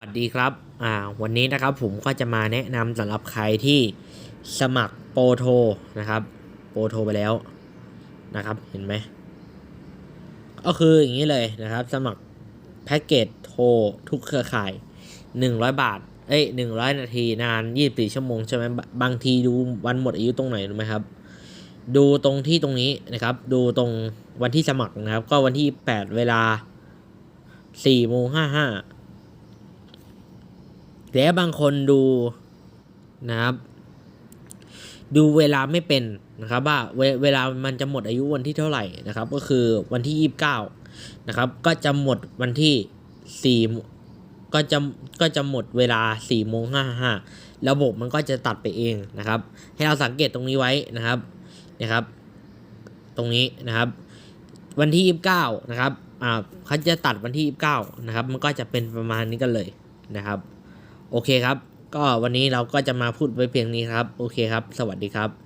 สวัสดีครับ อ่า วันนี้นะครับผมก็จะมาแนะนำสำหรับใครที่สมัครโปรโทรนะครับ โปรโทรไปแล้วนะครับ เห็นไหม ก็คืออย่างนี้เลยนะครับ สมัครแพ็กเกจโทรทุกเครือข่าย 100 บาท เอ้ย100 นาทีนาน 24 ชั่วโมงใช่ไหม บางทีดูวันหมดอายุตรงไหนรู้ไหมครับ ดูตรงที่ตรงนี้นะครับ ดูตรงวันที่สมัครนะครับ ก็วันที่ 8 เวลา4โมง55 แล้วบางคนดูนะครับ ดูเวลาไม่เป็นนะครับว่าเวเวลามันจะหมดอายุวันที่เท่าไหร่นะครับ ก็คือวันที่ยี่สิบเก้านะครับ ก็จะหมดวันที่สี่ก็จะก็จะหมดเวลาสี่โมงห้าห้าระบบมันก็จะตัดไปเองนะครับ ให้เราสังเกตตรงนี้ไว้นะครับนะครับ ตรงนี้นะครับ วันที่ยี่สิบเก้านะครับอ่าเขาจะตัดวันที่ยี่สิบเก้านะครับ มันก็จะเป็นประมาณนี้กันเลยนะครับ โอเคครับ ก็วันนี้เราก็จะมาพูดไว้เพียงนี้ครับ โอเคครับ สวัสดีครับ